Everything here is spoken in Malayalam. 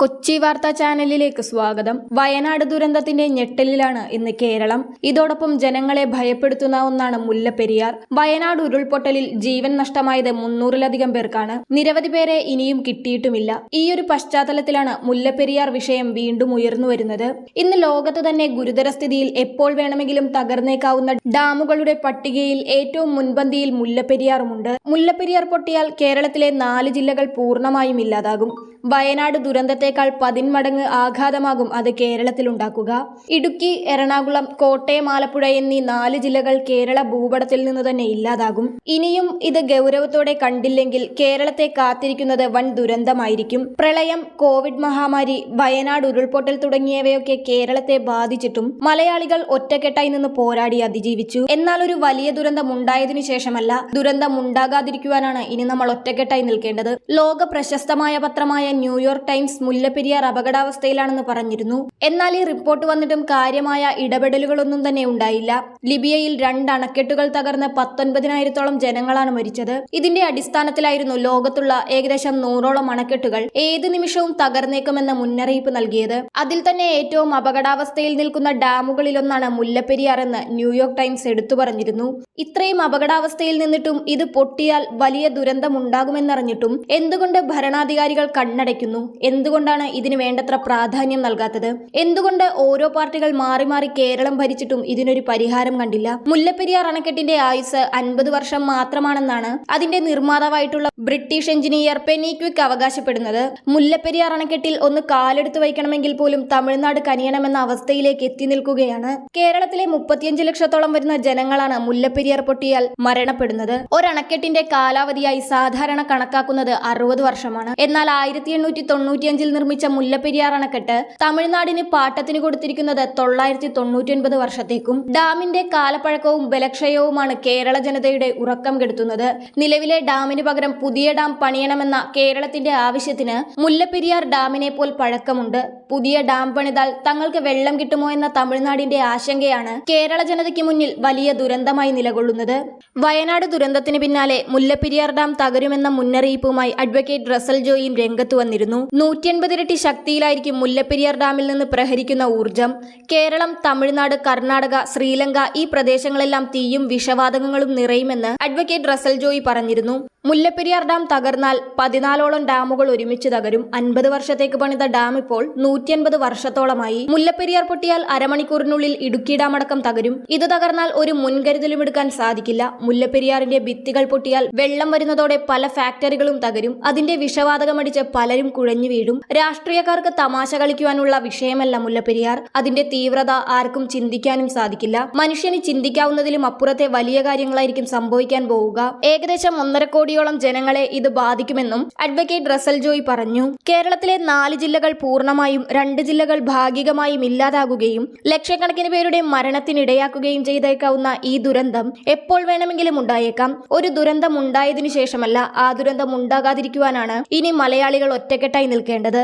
കൊച്ചി വാർത്താ ചാനലിലേക്ക് സ്വാഗതം. വയനാട് ദുരന്തത്തിന്റെ ഞെട്ടലിലാണ് ഇന്ന് കേരളം. ഇതോടൊപ്പം ജനങ്ങളെ ഭയപ്പെടുത്തുന്ന ഒന്നാണ് മുല്ലപ്പെരിയാർ. വയനാട് ഉരുൾപൊട്ടലിൽ ജീവൻ നഷ്ടമായത് മുന്നൂറിലധികം പേർക്കാണ്. നിരവധി പേരെ ഇനിയും കിട്ടിയിട്ടുമില്ല. ഈ ഒരു പശ്ചാത്തലത്തിലാണ് മുല്ലപ്പെരിയാർ വിഷയം വീണ്ടും ഉയർന്നു വരുന്നത്. ഇന്ന് ലോകത്ത് തന്നെ ഗുരുതര സ്ഥിതിയിൽ എപ്പോൾ വേണമെങ്കിലും തകർന്നേക്കാവുന്ന ഡാമുകളുടെ പട്ടികയിൽ ഏറ്റവും മുൻപന്തിയിൽ മുല്ലപ്പെരിയാറുമുണ്ട്. മുല്ലപ്പെരിയാർ പൊട്ടിയാൽ കേരളത്തിലെ നാല് ജില്ലകൾ പൂർണമായും ഇല്ലാതാകും. വയനാട് ദുരന്തത്തെക്കാൾ പതിന്മടങ്ങ് ആഘാതമാകും അത് കേരളത്തിലുണ്ടാക്കുക. ഇടുക്കി എറണാകുളം കോട്ടയം ആലപ്പുഴ എന്നീ നാല് ജില്ലകൾ കേരള ഭൂപടത്തിൽ നിന്ന് തന്നെ ഇല്ലാതാകും. ഇനിയും ഇത് ഗൗരവത്തോടെ കണ്ടില്ലെങ്കിൽ കേരളത്തെ കാത്തിരിക്കുന്നത് വൻ ദുരന്തമായിരിക്കും. പ്രളയം കോവിഡ് മഹാമാരി വയനാട് ഉരുൾപൊട്ടൽ തുടങ്ങിയവയൊക്കെ കേരളത്തെ ബാധിച്ചിട്ടും മലയാളികൾ ഒറ്റക്കെട്ടായി നിന്ന് പോരാടി അതിജീവിച്ചു. എന്നാൽ ഒരു വലിയ ദുരന്തം ഉണ്ടായതിനു ശേഷമല്ല ദുരന്തം ഉണ്ടാകാതിരിക്കുവാനാണ് ഇനി നമ്മൾ ഒറ്റക്കെട്ടായി നിൽക്കേണ്ടത്. ലോക പ്രശസ്തമായ പത്രമായ ന്യൂയോർക്ക് ടൈംസ് മുല്ലപ്പെരിയാർ അപകടാവസ്ഥയിലാണെന്ന് പറഞ്ഞിരുന്നു. എന്നാൽ ഈ റിപ്പോർട്ട് വന്നിട്ടും കാര്യമായ ഇടപെടലുകളൊന്നും തന്നെ ഉണ്ടായില്ല. ലിബിയയിൽ രണ്ട് അണക്കെട്ടുകൾ തകർന്ന് പത്തൊൻപതിനായിരത്തോളം ജനങ്ങളാണ് മരിച്ചത്. ഇതിന്റെ അടിസ്ഥാനത്തിലായിരുന്നു ലോകത്തുള്ള ഏകദേശം നൂറോളം അണക്കെട്ടുകൾ ഏത് നിമിഷവും തകർന്നേക്കുമെന്ന മുന്നറിയിപ്പ് നൽകിയത്. അതിൽ തന്നെ ഏറ്റവും അപകടാവസ്ഥയിൽ നിൽക്കുന്ന ഡാമുകളിലൊന്നാണ് മുല്ലപ്പെരിയാർ എന്ന് ന്യൂയോർക്ക് ടൈംസ് എടുത്തു പറഞ്ഞിരുന്നു. ഇത്രയും അപകടാവസ്ഥയിൽ നിന്നിട്ടും ഇത് പൊട്ടിയാൽ വലിയ ദുരന്തം ഉണ്ടാകുമെന്നറിഞ്ഞിട്ടും എന്തുകൊണ്ട് ഭരണാധികാരികൾ കണ്ണടയ്ക്കുന്നു? എന്തുകൊണ്ടാണ് ഇതിന് വേണ്ടത്ര പ്രാധാന്യം നൽകാത്തത്? എന്തുകൊണ്ട് ഓരോ പാർട്ടികൾ മാറി മാറി കേരളം ഭരിച്ചിട്ടും ഇതിനൊരു പരിഹാരം കണ്ടില്ല? മുല്ലപ്പെരിയാർ അണക്കെട്ടിന്റെ ആയുസ് അൻപത് വർഷം മാത്രമാണെന്നാണ് അതിന്റെ നിർമ്മാതാവായിട്ടുള്ള ബ്രിട്ടീഷ് എഞ്ചിനീയർ പെനീക്വിക് അവകാശപ്പെടുന്നത്. മുല്ലപ്പെരിയാർ അണക്കെട്ടിൽ ഒന്ന് കാലെടുത്തു വയ്ക്കണമെങ്കിൽ പോലും തമിഴ്നാട് കനിയണമെന്ന അവസ്ഥയിലേക്ക് എത്തി നിൽക്കുകയാണ്. കേരളത്തിലെ മുപ്പത്തിയഞ്ച് ലക്ഷത്തോളം വരുന്ന ജനങ്ങളാണ് മുല്ലപ്പെരിയാർ പൊട്ടിയാൽ മരണപ്പെടുന്നത്. ഒരണക്കെട്ടിന്റെ കാലാവധിയായി സാധാരണ കണക്കാക്കുന്നത് അറുപത് വർഷമാണ്. എന്നാൽ ആയിരത്തി എണ്ണൂറ്റി തൊണ്ണൂറ്റിയഞ്ചിൽ നിർമ്മിച്ച മുല്ലപ്പെരിയാർ അണക്കെട്ട് തമിഴ്നാടിന് പാട്ടത്തിന് കൊടുത്തിരിക്കുന്നത് തൊള്ളായിരത്തി തൊണ്ണൂറ്റിയൊൻപത് വർഷത്തേക്കും ഡാമിന്റെ കാലപ്പഴക്കവും ബലക്ഷയവുമാണ് കേരള ജനതയുടെ ഉറക്കം കെടുത്തുന്നത്. നിലവിലെ ഡാമിന് പകരം പുതിയ ഡാം പണിയണമെന്ന കേരളത്തിന്റെ ആവശ്യത്തിന് മുല്ലപ്പെരിയാർ ഡാമിനെ പോൽ പഴക്കമുണ്ട്. പുതിയ ഡാം പണിതാൽ തങ്ങൾക്ക് വെള്ളം കിട്ടുമോ എന്ന തമിഴ്നാടിന്റെ ആശങ്കയാണ് കേരള ജനതയ്ക്ക് മുന്നിൽ വലിയ ദുരന്തമായി നിലകൊള്ളുന്നത്. വയനാട് ദുരന്തത്തിന് പിന്നാലെ മുല്ലപ്പെരിയാർ ഡാം തകരുമെന്ന മുന്നറിയിപ്പുമായി അഡ്വക്കേറ്റ് റസൽ ജോയിയും രംഗത്ത് വന്നിരുന്നു. നൂറ്റിയൻപതിരട്ടി ശക്തിയിലായിരിക്കും മുല്ലപ്പെരിയാർ ഡാമിൽ നിന്ന് പ്രഹരിക്കുന്ന ഊർജം കേരളം തമിഴ്നാട് കർണാടക ശ്രീലങ്ക ഈ പ്രദേശങ്ങളെല്ലാം തീയും വിഷവാതകങ്ങളും നിറയുമെന്ന് അഡ്വക്കേറ്റ് റസൽ ജോയി പറഞ്ഞിരുന്നു. മുല്ലപ്പെരിയാർ ഡാം തകർന്നാൽ പതിനാലോളം ഡാമുകൾ ഒരുമിച്ച് തകരും. അൻപത് വർഷത്തേക്ക് പണിത ഡാം ഇപ്പോൾ നൂറ്റിയൻപത് വർഷത്തോളമായി. മുല്ലപ്പെരിയാർ പൊട്ടിയാൽ അരമണിക്കൂറിനുള്ളിൽ ഇടുക്കി ഡാം അടക്കം തകരും. ഇത് തകർന്നാൽ ഒരു മുൻകരുതലും എടുക്കാൻ സാധിക്കില്ല. മുല്ലപ്പെരിയാറിന്റെ ഭിത്തികൾ പൊട്ടിയാൽ വെള്ളം വരുന്നതോടെ പല ഫാക്ടറികളും തകരും. അതിന്റെ വിഷവാതകമടിച്ച് പലരും കുഴഞ്ഞു വീഴും. രാഷ്ട്രീയക്കാർക്ക് തമാശ കളിക്കുവാനുള്ള വിഷയമല്ല മുല്ലപ്പെരിയാർ. അതിന്റെ തീവ്രത ആർക്കും ചിന്തിക്കാനും സാധിക്കില്ല. മനുഷ്യന് ചിന്തിക്കാവുന്നതിലും അപ്പുറത്തെ വലിയ കാര്യങ്ങളായിരിക്കും സംഭവിക്കാൻ പോവുക. ഏകദേശം ഒന്നര കോടിയോളം ജനങ്ങളെ ഇത് ബാധിക്കുമെന്നും അഡ്വക്കേറ്റ് റസൽ ജോയ് പറഞ്ഞു. കേരളത്തിലെ നാല് ജില്ലകൾ പൂർണമായും രണ്ട് ജില്ലകൾ ഭാഗികമായും ഇല്ലാതാകുകയും ലക്ഷക്കണക്കിന് പേരുടെ മരണത്തിനിടയാക്കുകയും ചെയ്തേക്കാവുന്ന ഈ ദുരന്തം എപ്പോൾ വേണമെങ്കിലും ഉണ്ടായേക്കാം. ഒരു ദുരന്തം ഉണ്ടായതിനു ശേഷമല്ല ആ ദുരന്തം ഉണ്ടാകാതിരിക്കുവാനാണ് ഇനി മലയാളികൾ ഒറ്റക്കെട്ടായി നിൽക്കേണ്ടത്.